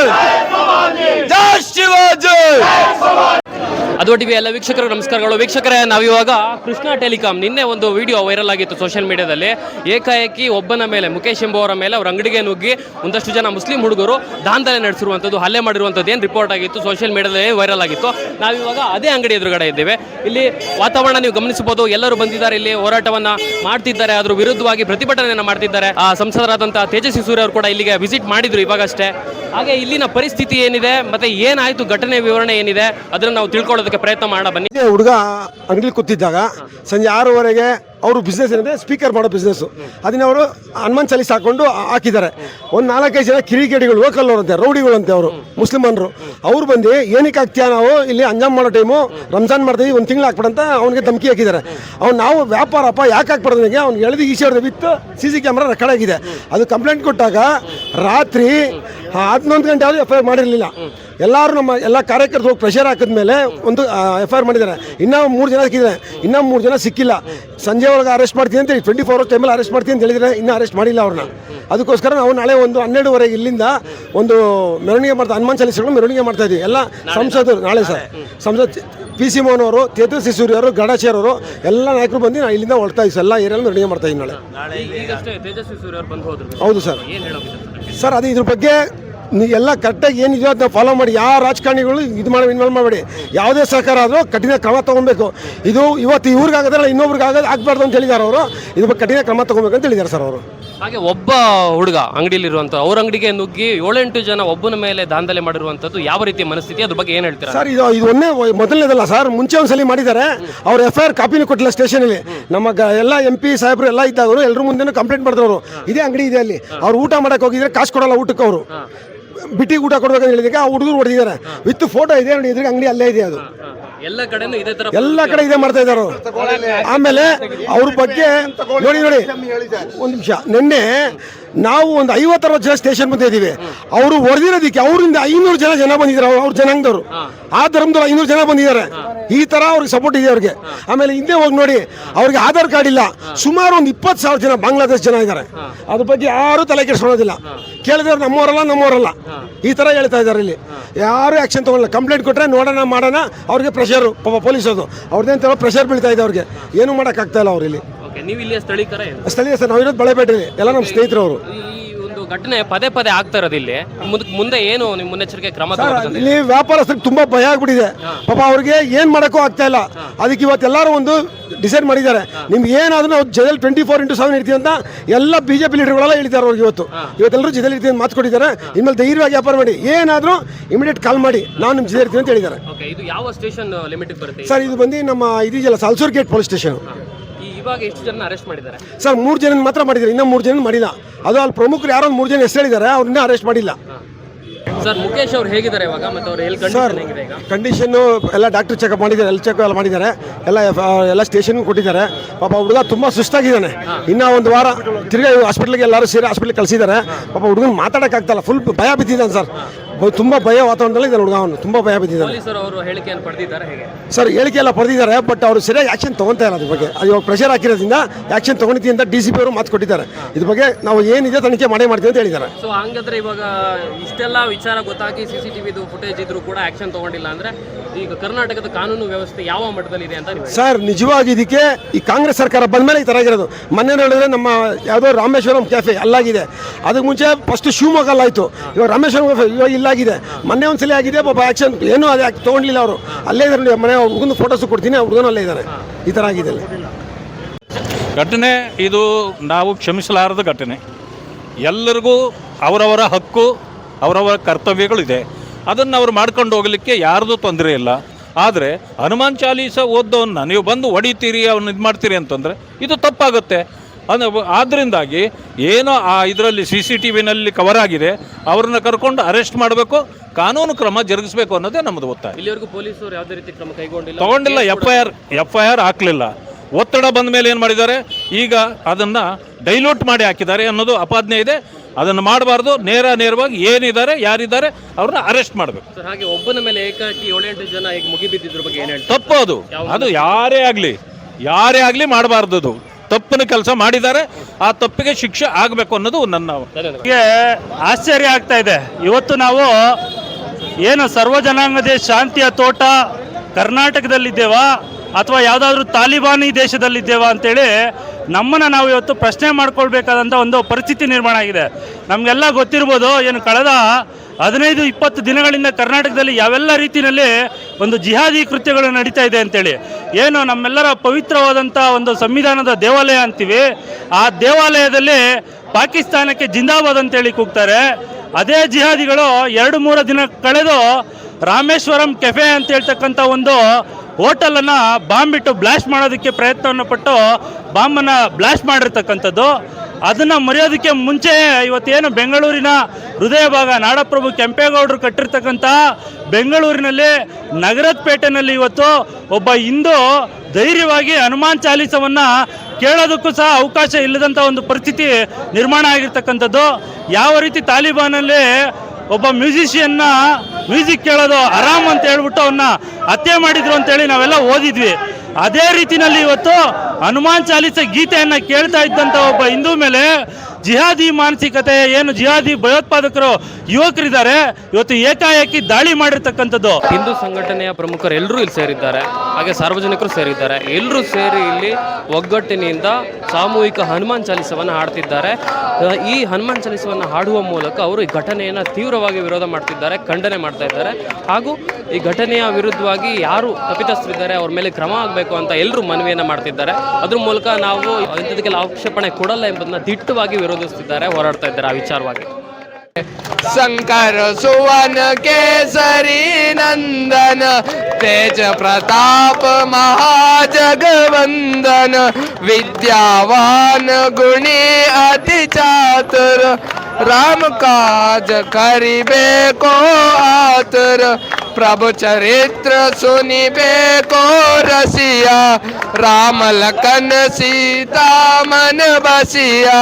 Свободі! Дай свободі! ಅದು ಟಿವಿ ಎಲ್ಲ ವೀಕ್ಷಕರು, ನಮಸ್ಕಾರಗಳು. ವೀಕ್ಷಕರೇ, ನಾವಿವಾಗ ಕೃಷ್ಣ ಟೆಲಿಕಾಂ ನಿನ್ನೆ ಒಂದು ವಿಡಿಯೋ ವೈರಲ್ ಆಗಿತ್ತು ಸೋಷಿಯಲ್ ಮೀಡಿಯಾದಲ್ಲಿ. ಏಕಾಏಕಿ ಒಬ್ಬನ ಮೇಲೆ ಮುಖೇಶ್ ಎಂಬುವರ ಮೇಲೆ ಅವರ ಅಂಗಡಿಗೆ ನುಗ್ಗಿ ಒಂದಷ್ಟು ಜನ ಮುಸ್ಲಿಂ ಹುಡುಗರು ದಾಂಧಲೆ ನಡೆಸಿರುವಂಥದ್ದು, ಹಲ್ಲೆ ಮಾಡಿರುವಂಥದ್ದು ಏನು ರಿಪೋರ್ಟ್ ಆಗಿತ್ತು ಸೋಷಿಯಲ್ ಮೀಡಿಯಾದಲ್ಲಿ ವೈರಲ್ ಆಗಿತ್ತು. ನಾವಿವಾಗ ಅದೇ ಅಂಗಡಿ ಎದುರುಗಡೆ ಇದ್ದೇವೆ. ಇಲ್ಲಿ ವಾತಾವರಣ ನೀವು ಗಮನಿಸಬಹುದು. ಎಲ್ಲರೂ ಬಂದಿದ್ದಾರೆ. ಇಲ್ಲಿ ಹೋರಾಟವನ್ನ ಮಾಡ್ತಿದ್ದಾರೆ. ಅದ್ರ ವಿರುದ್ಧವಾಗಿ ಪ್ರತಿಭಟನೆಯನ್ನು ಮಾಡ್ತಿದ್ದಾರೆ. ಆ ಸಂಸದರಾದಂತಹ ತೇಜಸ್ವಿ ಸೂರ್ಯ ಅವರು ಕೂಡ ಇಲ್ಲಿಗೆ ವಿಸಿಟ್ ಮಾಡಿದ್ರು ಇವಾಗಷ್ಟೇ. ಹಾಗೆ ಇಲ್ಲಿನ ಪರಿಸ್ಥಿತಿ ಏನಿದೆ, ಮತ್ತೆ ಏನಾಯ್ತು, ಘಟನೆ ವಿವರಣೆ ಏನಿದೆ, ಅದನ್ನು ನಾವು ತಿಳ್ಕೊಳ್ಳೋದಕ್ಕೆ ಪ್ರಯತ್ನ ಮಾಡ ಬನ್ನಿ. ಹುಡುಗ ಅಂಗಡಿ ಕೂತಿದ್ದಾಗ ಸಂಜೆ ಆರೂವರೆಗೆ ಅವರು ಬಿಸ್ನೆಸ್ ಏನಿದೆ ಸ್ಪೀಕರ್ ಮಾಡೋ ಬಿಸ್ನೆಸ್ ಅದನ್ನ ಅವರು ಹನುಮಾನ್ ಚಾಲೀಸ್ ಹಾಕೊಂಡು ಹಾಕಿದ್ದಾರೆ. ಒಂದು ನಾಲ್ಕೈದು ಜನ ಕಿರಿಗೇಡಿಗಳು ಲೋಕಲ್ ಅಂತೆ ರೌಡಿಗಳು ಅಂತೆ ಅವರು, ಮುಸ್ಲಿಮನ್ರು. ಅವ್ರು ಬಂದು ಏನಕ್ಕೆ ಆಗ್ತೀಯ ನಾವು? ಇಲ್ಲಿ ಅಂಜಾಮ್ ಮಾಡೋ ಟೈಮು ರಂಜಾನ್ ಮಾಡ್ತೀವಿ ಒಂದು ತಿಂಗಳು ಹಾಕ್ಬಿಡಂತ ಅವ್ನಿಗೆ ಧಮಕಿ ಹಾಕಿದ್ದಾರೆ. ಅವ್ನು ನಾವು ವ್ಯಾಪಾರಪ್ಪ, ಯಾಕೆ ಹಾಕ್ಬಾರ್ದು ನನಗೆ ಅವ್ನು ಎಳೆದು ಹೊಡೆದು with C C camera record ಆಗಿದೆ. ಅದು ಕಂಪ್ಲೇಂಟ್ ಕೊಟ್ಟಾಗ ರಾತ್ರಿ ಹನ್ನೊಂದು ಗಂಟೆ ಆದರೂ ಎಫ್ ಐ ಆರ್ ಮಾಡಿರಲಿಲ್ಲ. ಎಲ್ಲರೂ ನಮ್ಮ ಎಲ್ಲ ಕಾರ್ಯಕರ್ತರು ಹೋಗಿ ಪ್ರೆಷರ್ ಹಾಕಿದ್ಮೇಲೆ ಒಂದು ಎಫ್ ಐ ಆರ್ ಮಾಡಿದ್ದಾರೆ. ಇನ್ನೂ ಮೂರು ಜನ ಸಿಕ್ಕಿದ್ದಾರೆ. ಇನ್ನೂ ಮೂರು ಜನ ಸಿಕ್ಕಿಲ್ಲ. ಸಂಜೆ ಒಳಗೆ ಅರೆಸ್ಟ್ ಮಾಡ್ತೀನಿ ಅಂತ ಟ್ವೆಂಟಿ ಫೋರ್ ಅವರ್ಸ್ ಟೈಮಲ್ಲಿ ಅರೆಸ್ಟ್ ಮಾಡ್ತೀನಿ ಅಂತ ಹೇಳಿದರೆ ಇನ್ನೂ ಅರೆಸ್ಟ್ ಮಾಡಿಲ್ಲ ಅವ್ರನ್ನ. ಅದಕ್ಕೋಸ್ಕರ ನಾವು ನಾಳೆ ಒಂದು ಹನ್ನೆರಡುವರೆಗೆ ಇಲ್ಲಿಂದ ಒಂದು ಮೆರವಣಿಗೆ ಮಾಡ್ತಾ ಹನುಮಾನ್ ಚಾಲೀಸಗಳು ಮೆರವಣಿಗೆ ಮಾಡ್ತಾ ಇದ್ದೀವಿ. ಎಲ್ಲ ಸಂಸದರು ನಾಳೆ. ಸರ್. ಸಂಸದ ಪಿ ಸಿ ಮೋಹನ್ ಅವರು ತೇಜಸ್ವಿ ಸಿಸೂರಿ ಅವರು ಗಡಾಚಾರ್ ಅವರು ಎಲ್ಲ ನಾಯಕರು ಬಂದು ನಾವು ಇಲ್ಲಿಂದ ಹೊರತಾ ಇದ್ದೀವಿ. ಎಲ್ಲ ಏರಿಯಲ್ಲಿ ಮೆರವಣಿಗೆ ಮಾಡ್ತಾ ಇದ್ದೀವಿ ನಾಳೆ. ಈಗಷ್ಟೇ ತೇಜಸ್ವಿ ಸೂರ್ಯ ಅವರು ಬಂದು ಹೋದ್ರು. ಹೌದು ಸರ್? ಸರ್? ಅದು ಇದ್ರ ಬಗ್ಗೆ ಎಲ್ಲ ಕರೆಕ್ಟಾಗಿ ಏನಿದೆಯೋ ಅದನ್ನ ಫಾಲೋ ಮಾಡಿ ಯಾವ ರಾಜಕಾರಣಿಗಳು ಇದು ಮಾಡಿ ಇನ್ವಾಲ್ವ್ ಮಾಡಬೇಡಿ. ಯಾವುದೇ ಸರ್ಕಾರ ಆದರೂ ಕಠಿಣ ಕ್ರಮ ತೊಗೊಬೇಕು ಇದು ಇವತ್ತು ಇವ್ರಿಗೆ ಆಗೋದ್ರಲ್ಲ ಇನ್ನೊಬ್ರಿಗೆ ಆಗೋದು ಆಗ್ಬಾರ್ದು ಅಂತ ಹೇಳಿದ್ದಾರೆ ಅವರು. ಇದ್ರ ಬಗ್ಗೆ ಕಠಿಣ ಕ್ರಮ ತೊಗೊಬೇಕು ಅಂತ ಹೇಳಿದ್ದಾರೆ ಸರ್ ಅವರು. ಹಾಗೆ ಒಬ್ಬ ಹುಡುಗ ಅಂಗಡಿಲಿರುವಂಥ ಅವ್ರ ಅಂಗಡಿಗೆ ನುಗ್ಗಿ ಏಳೆಂಟು ಜನ ಒಬ್ಬನ ಮೇಲೆ ದಾಂಧಲೆ ಮಾಡಿರುವಂಥದ್ದು ಯಾವ ರೀತಿಯ ಮನಸ್ಥಿತಿ? ಅದ್ರ ಬಗ್ಗೆ ಏನು ಹೇಳ್ತೀರಾ? ಸರ್ ಇದು ಇದು ಒಂದೇ ಮೊದಲನೇದಲ್ಲ ಸರ್. ಮುಂಚೆ ಒಂದ್ಸಲಿ ಮಾಡಿದ್ದಾರೆ. ಅವ್ರು ಎಫ್ ಐ ಆರ್ ಕಾಪಿನೂ ಕೊಟ್ಟಿಲ್ಲ ಸ್ಟೇಷನಲ್ಲಿ ನಮ್ಮ ಗ- ಎಲ್ಲ ಎಂ ಪಿ ಸಾಹೇಬರು ಎಲ್ಲ ಇದ್ದವರು ಎಲ್ಲರೂ ಮುಂದೆನೂ ಕಂಪ್ಲೇಂಟ್ ಮಾಡಿದವರು. ಇದೇ ಅಂಗಡಿ ಇದೆ ಅಲ್ಲಿ. ಅವ್ರು ಊಟ ಮಾಡಕ್ಕೆ ಹೋಗಿದ್ರೆ ಕಾಸು ಕೊಡಲ್ಲ ಊಟಕ್ಕೆ ಅವರು. ಬಿಟ್ಟಿಗೆ ಊಟ ಕೊಡ್ಬೇಕಂತ ಹೇಳಿದಕ್ಕೆ ಆ ಹುಡುಗರು ಹೊಡೆದಿದ್ದಾರೆ. ವಿತ್ ಫೋಟೋ ಇದೆ ನೋಡಿ ಇದ್ರಿಗೆ ಅಂಗಡಿ ಅಲ್ಲೇ ಇದೆ ಅದು. ಎಲ್ಲ ಕಡೆನೂ ಇದೇ ತರ ಎಲ್ಲ ಕಡೆ ಇದೆ ಮಾಡ್ತಾ ಇದ್ದಾರೆ ಆಮೇಲೆ ಅವ್ರ ಬಗ್ಗೆ ನೋಡಿ ನೋಡಿ. ಒಂದು ನಿಮಿಷ. ನಿನ್ನೆ ನಾವು ಒಂದು ಐವತ್ತರವತ್ತು ಜನ ಸ್ಟೇಷನ್ ಮುಂದೆ ಇದ್ದೀವಿ. ಅವರು ಹೊಡೆದಿರೋದಕ್ಕೆ ಅವರಿಂದ ಐನೂರು ಜನ ಜನ ಬಂದಿದ್ದಾರೆ ಅವ್ರ- ಅವ್ರ ಜನಾಂಗದವರು. ಆ ಧರ್ಮದವ್ರು ಐನೂರು ಜನ ಬಂದಿದ್ದಾರೆ. ಈ ತರ ಅವ್ರಿಗೆ ಸಪೋರ್ಟ್ ಇದೆ ಅವ್ರಿಗೆ. ಆಮೇಲೆ ಹಿಂದೆ ಹೋಗಿ ನೋಡಿ ಅವ್ರಿಗೆ ಆಧಾರ್ ಕಾರ್ಡ್ ಇಲ್ಲ. ಸುಮಾರು ಒಂದು ಇಪ್ಪತ್ತು ಸಾವಿರ ಜನ ಬಾಂಗ್ಲಾದೇಶ ಜನ ಇದ್ದಾರೆ. ಅದ್ರ ಬಗ್ಗೆ ಯಾರು ತಲೆ ಕೆಡಿಸ್ಕೊಳ್ಳೋದಿಲ್ಲ ಕೇಳಿದವ್ರು ನಮ್ಮವರಲ್ಲ ನಮ್ಮವರಲ್ಲ. ಈ ತರ ಹೇಳ್ತಾ ಇದ್ದಾರೆ ಇಲ್ಲಿ. ಯಾರು ಆಕ್ಷನ್ ತಗೊಳ್ಳಲ್ಲ ಕಂಪ್ಲೇಂಟ್ ಕೊಟ್ಟರೆ ನೋಡೋಣ ಮಾಡೋಣ ಅವ್ರಿಗೆ ಪ್ರೆಷರು ಪಾಪ ಪೊಲೀಸರು ಅವ್ರದ್ದೇನು ಪ್ರೆಷರ್ ಬೀಳ್ತಾ ಇದೆ ಅವ್ರಿಗೆ. ಏನು ಮಾಡೋಕ್ಕಾಗ್ತಾ ಇಲ್ಲ ಅವ್ರು ಇಲ್ಲಿ. ನೀವು ಇಲ್ಲಿಯ ಸ್ಥಳೀಕರ ಏನು? ಸ್ಥಳೀಯ ಸರ್ ನಾವಿರೋದು ಬಳೆಪೇಟೆಯಲ್ಲಿ ಎಲ್ಲ ನಮ್ಮ ಸ್ನೇಹಿತರು ಅವರು ಈ ಒಂದು ಘಟನೆ ಪದೇ ಪದೇ ಆಗ್ತಾ ಇರೋದು ಇಲ್ಲಿ. ಮುಂದಕ್ಕೆ ಮುಂದೆ ಏನು ನಿಮ್ಮ ಮುನ್ನೆಚ್ಚರಿಕೆ ಕ್ರಮ ಇಲ್ಲಿ ವ್ಯಾಪಾರಸ್ಥರಿಗೆ ತುಂಬಾ ಭಯ ಆಗ್ಬಿಟ್ಟಿದೆ. ಪಾಪ ಅವ್ರಿಗೆ ಏನ್ ಮಾಡಕ್ಕೂ ಆಗ್ತಾ ಇಲ್ಲ. ಅದಕ್ಕೆ ಇವತ್ತು ಎಲ್ಲರೂ ಒಂದು ಡಿಸೈಡ್ ಮಾಡಿದ್ದಾರೆ. ನಿಮ್ಗೆ ಏನಾದ್ರೂ ನಾವು jail twenty four into seven ಇರ್ತೀವಿ ಅಂತ ಎಲ್ಲ ಬಿಜೆಪಿ ಲೀಡರ್ಗಳೆಲ್ಲ ಹೇಳ್ತಾರೆ ಅವ್ರಿಗೆ ಇವತ್ತು. ಇವತ್ತೆಲ್ಲರೂ ಜೈಲ್ ಇರ್ತೀವಿ ಅಂತ ಮಾತು ಕೊಟ್ಟಿದ್ದಾರೆ. ಇನ್ಮೇಲೆ ಧೈರ್ಯವಾಗಿ ವ್ಯಾಪಾರ ಮಾಡಿ. ಏನಾದರೂ ಇಮಿಡಿಯೇಟ್ ಕಾಲ್ ಮಾಡಿ. ನಾನು ನಿಮ್ಮ ಜೈಲ್ ಇರ್ತೀನಿ ಅಂತ ಹೇಳಿದ್ದಾರೆ. ಓಕೆ ಇದು ಯಾವ ಸ್ಟೇಷನ್ ಲಿಮಿಟ್ ಬರುತ್ತೆ? ಸರ್ ಇದು ಬಂದು ನಮ್ಮ ಇದೆಯಲ್ಲ ಸಾಲ್ಸೂರ್ ಗೇಟ್ ಪೊಲೀಸ್ ಸ್ಟೇಷನ್ ಇವಾಗ ಎಷ್ಟು ಜನ ಅರೆಸ್ಟ್ ಮಾಡಿದ್ದಾರೆ? ಸರ್ ಮೂರು ಜನ ಮಾತ್ರ ಮಾಡಿದ್ದಾರೆ. ಇನ್ನೂ ಮೂರು ಜನ ಮಾಡಿಲ್ಲ. ಅದು ಅಲ್ಲಿ ಪ್ರಮುಖರು ಯಾರೋ ಒಂದು ಮೂರು ಜನ ಹೆಸರು ಹೇಳಿದ್ದಾರೆ ಅವ್ರನ್ನ ಅರೆಸ್ಟ್ ಮಾಡಿಲ್ಲ. ಸರ್ ಮುಖೇಶ್ ಅವ್ರು ಹೇಗಿದ್ದಾರೆ ಇವಾಗ? ಮತ್ತೆ ಅವ್ರು ಎಲ್ಲಿ ಸರ್ ಕಂಡೀಷನ್ ಹೇಗಿದೆ ಈಗ? ಕಂಡೀಷನ್ನು ಎಲ್ಲ ಡಾಕ್ಟರ್ ಚೆಕಪ್ ಮಾಡಿದ್ದಾರೆ ಎಲ್ಲ ಚೆಕಪ್ ಎಲ್ಲ ಮಾಡಿದ್ದಾರೆ. ಎಲ್ಲ ಎಲ್ಲ ಸ್ಟೇಷನ್ಗೂ ಕೊಟ್ಟಿದ್ದಾರೆ. ಪಾಪ ಹುಡುಗ ತುಂಬ ಸುಸ್ತಾಗಿದ್ದಾನೆ. ಇನ್ನೂ ಒಂದು ವಾರ ತಿರ್ಗಾ ಹಾಸ್ಪಿಟ್ಲಿಗೆ ಎಲ್ಲರೂ ಸೇರಿ ಹಾಸ್ಪಿಟ್ಲಿಗೆ ಕಳಿಸಿದ್ದಾರೆ. ಪಾಪ ಹುಡುಗನ ಮಾತಾಡೋಕ್ಕಾಗ್ತಲ್ಲ ಫುಲ್ ಭಯ ಬಿದ್ದಿದ್ದಾನೆ ಸರ್. ತುಂಬ ಭಯ ವಾತಾವರಣದಲ್ಲಿ ಇದ್ದಾನೆ ಹುಡುಗ ಅವನು ತುಂಬ ಭಯ ಬಿದ್ದಿದ್ದಾನೆ. ಪೊಲೀಸರು ಅವರು ಹೇಳಿಕೆಯನ್ನು ಪಡೆದಿದ್ದಾರೆ ಹೇಗೆ? ಸರ್ ಹೇಳಿಕೆ ಎಲ್ಲ ಪಡೆದಿದ್ದಾರೆ ಬಟ್ ಅವರು ಸರಿಯಾಗಿ ಆ್ಯಕ್ಷನ್ ತೊಗೊತಾ ಇಲ್ಲ ಅದ್ರ ಬಗ್ಗೆ. ಅದು ಇವಾಗ ಪ್ರೆಷರ್ ಹಾಕಿರೋದ್ರಿಂದ ಆ್ಯಕ್ಷನ್ ತೊಗೊಂಡಿದ್ದೀನಿ ಅಂತ ಡಿ ಸಿ ಪಿ ಅವರು ಮಾತು ಕೊಟ್ಟಿದ್ದಾರೆ. ಇದ್ರ ಬಗ್ಗೆ ನಾವು ಏನಿದೆ ತನಿಖೆ ಮಾಡೇ ಮಾಡ್ತೀವಿ ಅಂತ ಹೇಳಿದ್ದಾರೆ. ಸೊ ಹಂಗಂದ್ರೆ ಇವಾಗ ಇಷ್ಟೆಲ್ಲ ವಿಚಾರ ಗೊತ್ತಾಗಿ ಸಿ ಸಿ ಟಿವಿದು ಫುಟೇಜ್ ಇದ್ರೂ ಕೂಡ ಆಕ್ಷನ್ ತಗೊಂಡಿಲ್ಲ ಅಂದ್ರೆ ಈಗ ಕರ್ನಾಟಕದ ಕಾನೂನು ವ್ಯವಸ್ಥೆ ಯಾವ ಮಟ್ಟದಲ್ಲಿ ಇದೆ ಅಂತ ನೀವು ಸರ್ ನಿಜವಾಗಿ ಇದಕ್ಕೆ ಈ ಕಾಂಗ್ರೆಸ್ ಸರ್ಕಾರ ಬಂದ ಮೇಲೆ ಈ ಥರ ಆಗಿರೋದು. ಮೊನ್ನೆ ನೋಡಿದ್ರೆ ನಮ್ಮ ಯಾವುದೋ ರಾಮೇಶ್ವರಂ ಕೆಫೆ ಅಲ್ಲಾಗಿದೆ. ಅದಕ್ಕೆ ಮುಂಚೆ ಫಸ್ಟ್ ಶಿವಮೊಗ್ಗ ಆಯಿತು. ಇವಾಗ ರಾಮೇಶ್ವರಂ ಕೆಫೆ ಇವಾಗ ಇಲ್ಲಾಗಿದೆ ಮೊನ್ನೆ ಒಂದ್ಸಲಿ ಆಗಿದೆ ಪಾಪ ಆ್ಯಕ್ಷನ್ ಏನೂ ಅದು ಯಾಕೆ ತೊಗೊಂಡಿಲ್ಲ ಅವರು. ಅಲ್ಲೇ ಇದ್ದಾರೆ ಮನೆ ಹುಡುಗನ ಫೋಟೋಸು ಕೊಡ್ತೀನಿ ಆ ಹುಡುಗನ ಅಲ್ಲೇ ಇದ್ದಾರೆ ಈ ಥರ ಆಗಿದೆ ಅಲ್ಲಿ. ಘಟನೆ ಇದು ನಾವು ಕ್ಷಮಿಸಲಾರದ ಘಟನೆ. ಎಲ್ಲರಿಗೂ ಅವರವರ ಹಕ್ಕು. ಅವರವರ ಕರ್ತವ್ಯಗಳಿದೆ. ಅದನ್ನು ಅವರು ಮಾಡ್ಕೊಂಡು ಹೋಗಲಿಕ್ಕೆ ಯಾರ್ದು ತೊಂದರೆ ಇಲ್ಲ. ಆದರೆ ಹನುಮಾನ್ ಚಾಲೀಸ ಓದೋನ್ನ ನೀವು ಬಂದು ಹೊಡಿತೀರಿ ಅವನ್ನ ಇದು ಮಾಡ್ತೀರಿ ಅಂತಂದರೆ ಇದು ತಪ್ಪಾಗುತ್ತೆ. ಅಂದ್ರೆ ಆದ್ದರಿಂದಾಗಿ ಏನೋ ಆ ಇದರಲ್ಲಿ ಸಿ ಸಿ ಟಿ ವಿನಲ್ಲಿ ಕವರ್ ಆಗಿದೆ. ಅವ್ರನ್ನ ಕರ್ಕೊಂಡು ಅರೆಸ್ಟ್ ಮಾಡಬೇಕು ಕಾನೂನು ಕ್ರಮ ಜರುಗಿಸಬೇಕು ಅನ್ನೋದೇ ನಮ್ಮದು ಒತ್ತಾಯ. ಇಲ್ಲಿವರೆಗೂ ಪೊಲೀಸರು ಯಾವುದೇ ರೀತಿ ಕ್ರಮ ಕೈಗೊಂಡಿಲ್ಲ. ತಗೊಂಡಿಲ್ಲ F I R F I R ಹಾಕಲಿಲ್ಲ. ಒತ್ತಡ ಬಂದ ಮೇಲೆ ಏನು ಮಾಡಿದ್ದಾರೆ? ಈಗ ಅದನ್ನು ಡೈಲ್ಯೂಟ್ ಮಾಡಿ ಹಾಕಿದ್ದಾರೆ ಅನ್ನೋದು ಅಪಾದನೆ ಇದೆ. ಅದನ್ನು ಮಾಡಬಾರ್ದು. ನೇರ ನೇರವಾಗಿ ಏನಿದ್ದಾರೆ ಯಾರಿದ್ದಾರೆ ಅವ್ರನ್ನ ಅರೆಸ್ಟ್ ಮಾಡಬೇಕು. ಸರ್ ಹಾಗೆ ಒಬ್ಬನ ಮೇಲೆ ಏಕಾಕಿ ಏಳೆಂಟು ಜನ ಈಗ ಮುಗಿಬಿದ್ದಿದ್ರ ಬಗ್ಗೆ ಏನು ಹೇಳ್ತಾರೆ? ತಪ್ಪು ಅದು ಅದು ಯಾರೇ ಆಗಲಿ ಯಾರೇ ಆಗಲಿ ಮಾಡಬಾರ್ದು ಅದು ತಪ್ಪಿನ ಕೆಲಸ ಮಾಡಿದ್ದಾರೆ. ಆ ತಪ್ಪಿಗೆ ಶಿಕ್ಷೆ ಆಗಬೇಕು ಅನ್ನೋದು ನನ್ನ ಆಶ್ಚರ್ಯ ಆಗ್ತಾ ಇದೆ. ಇವತ್ತು ನಾವು ಏನು ಸರ್ವ ಜನಾಂಗದ ಶಾಂತಿಯ ತೋಟ ಕರ್ನಾಟಕದಲ್ಲಿದ್ದೇವಾ? ಅಥವಾ ಯಾವುದಾದ್ರೂ ತಾಲಿಬಾನಿ ದೇಶದಲ್ಲಿದ್ದೇವಾ ಅಂತೇಳಿ ನಮ್ಮನ್ನು ನಾವು ಇವತ್ತು ಪ್ರಶ್ನೆ ಮಾಡ್ಕೊಳ್ಬೇಕಾದಂಥ ಒಂದು ಪರಿಸ್ಥಿತಿ ನಿರ್ಮಾಣ ಆಗಿದೆ. ನಮಗೆಲ್ಲ ಗೊತ್ತಿರ್ಬೋದು ಏನು ಕಳೆದ ಹದಿನೈದು, ಇಪ್ಪತ್ತು ದಿನಗಳಿಂದ ಕರ್ನಾಟಕದಲ್ಲಿ ಯಾವೆಲ್ಲ ರೀತಿಯಲ್ಲಿ ಒಂದು ಜಿಹಾದಿ ಕೃತ್ಯಗಳು ನಡೀತಾ ಇದೆ ಅಂತೇಳಿ. ಏನು ನಮ್ಮೆಲ್ಲರ ಪವಿತ್ರವಾದಂಥ ಒಂದು ಸಂವಿಧಾನದ ದೇವಾಲಯ ಅಂತೀವಿ, ಆ ದೇವಾಲಯದಲ್ಲಿ ಪಾಕಿಸ್ತಾನಕ್ಕೆ ಜಿಂದಾಬಾದ್ ಅಂತೇಳಿ ಕೂಗ್ತಾರೆ. ಅದೇ ಜಿಹಾದಿಗಳು ಎರಡು, ಮೂರು ದಿನ ಕಳೆದು ರಾಮೇಶ್ವರಂ ಕೆಫೆ ಅಂತ ಹೇಳ್ತಕ್ಕಂಥ ಒಂದು ಹೋಟೆಲನ್ನು ಬಾಂಬ್ ಬಿಟ್ಟು ಬ್ಲಾಸ್ಟ್ ಮಾಡೋದಕ್ಕೆ ಪ್ರಯತ್ನವನ್ನು ಪಟ್ಟು ಬಾಂಬನ್ನು ಬ್ಲಾಸ್ಟ್ ಮಾಡಿರ್ತಕ್ಕಂಥದ್ದು. ಅದನ್ನು ಮರೆಯೋದಕ್ಕೆ ಮುಂಚೆ ಇವತ್ತೇನು ಬೆಂಗಳೂರಿನ ಹೃದಯ ಭಾಗ ನಾಡಪ್ರಭು ಕೆಂಪೇಗೌಡರು ಕಟ್ಟಿರ್ತಕ್ಕಂಥ ಬೆಂಗಳೂರಿನಲ್ಲಿ ನಗರದ ಪೇಟೆನಲ್ಲಿ ಇವತ್ತು ಒಬ್ಬ ಹಿಂದೂ ಧೈರ್ಯವಾಗಿ ಹನುಮಾನ್ ಚಾಲೀಸವನ್ನು ಕೇಳೋದಕ್ಕೂ ಸಹ ಅವಕಾಶ ಇಲ್ಲದಂಥ ಒಂದು ಪರಿಸ್ಥಿತಿ ನಿರ್ಮಾಣ ಆಗಿರ್ತಕ್ಕಂಥದ್ದು. ಯಾವ ರೀತಿ ತಾಲಿಬಾನಲ್ಲಿ ಒಬ್ಬ ಮ್ಯೂಸಿಷಿಯನ್ನ ಮ್ಯೂಸಿಕ್ ಕೇಳೋದು ಆರಾಮ್ ಅಂತ ಹೇಳ್ಬಿಟ್ಟು ಅವನ್ನ ಹತ್ಯೆ ಮಾಡಿದ್ರು ಅಂತೇಳಿ ನಾವೆಲ್ಲ ಓದಿದ್ವಿ. ಅದೇ ರೀತಿನಲ್ಲಿ ಇವತ್ತು ಹನುಮಾನ್ ಚಾಲಿಸ ಗೀತೆಯನ್ನು ಕೇಳ್ತಾ ಇದ್ದಂಥ ಒಬ್ಬ ಹಿಂದೂ ಮೇಲೆ ಜಿಹಾದಿ ಮಾನಸಿಕತೆ, ಏನು ಜಿಹಾದಿ ಭಯೋತ್ಪಾದಕರು ಯುವಕರಿದ್ದಾರೆ, ಇವತ್ತು ಏಕಾಏಕಿ ದಾಳಿ ಮಾಡಿರ್ತಕ್ಕಂಥದ್ದು. ಹಿಂದೂ ಸಂಘಟನೆಯ ಪ್ರಮುಖರು ಎಲ್ಲರೂ ಇಲ್ಲಿ ಸೇರಿದ್ದಾರೆ, ಹಾಗೆ ಸಾರ್ವಜನಿಕರು ಸೇರಿದ್ದಾರೆ. ಎಲ್ಲರೂ ಸೇರಿ ಇಲ್ಲಿ ಒಗ್ಗಟ್ಟಿನಿಂದ ಸಾಮೂಹಿಕ ಹನುಮಾನ್ ಚಾಲಿಸವನ್ನು ಹಾಡ್ತಿದ್ದಾರೆ. ಈ ಹನುಮಾನ್ ಚಾಲಿಸವನ್ನು ಹಾಡುವ ಮೂಲಕ ಅವರು ಈ ಘಟನೆಯನ್ನು ತೀವ್ರವಾಗಿ ವಿರೋಧ ಮಾಡ್ತಿದ್ದಾರೆ, ಖಂಡನೆ ಮಾಡ್ತಾ ಇದ್ದಾರೆ. ಹಾಗೂ ಈ ಘಟನೆಯ ವಿರುದ್ಧವಾಗಿ ಯಾರು ತಪ್ಪಿತಸ್ಥರಿದ್ದಾರೆ, ಅವ್ರ ಮೇಲೆ ಕ್ರಮ ಆಗಬೇಕು ಅಂತ ಎಲ್ಲರೂ ಮನವಿಯನ್ನು ಮಾಡ್ತಿದ್ದಾರೆ. ಅದ್ರ ಮೂಲಕ ನಾವು ಇಂಥದಕ್ಕೆಲ್ಲ ಆಕ್ಷೇಪಣೆ ಕೊಡಲ್ಲ ಎಂಬುದನ್ನ ದಿಟ್ಟವಾಗಿ ವಿರೋಧಿಸ್ತಿದ್ದಾರೆ ಹೋರಾಡ್ತಾ ಇದ್ದಾರೆ ಆ ವಿಚಾರವಾಗಿ शंकर सुवन केसरी नंदन तेज प्रताप महाजगवंदन विद्यावान गुणी अति चातुर राम काज करिबे को आतुर प्रभु चरित्र सुनिबे को रसिया राम लखन सीता मन बसिया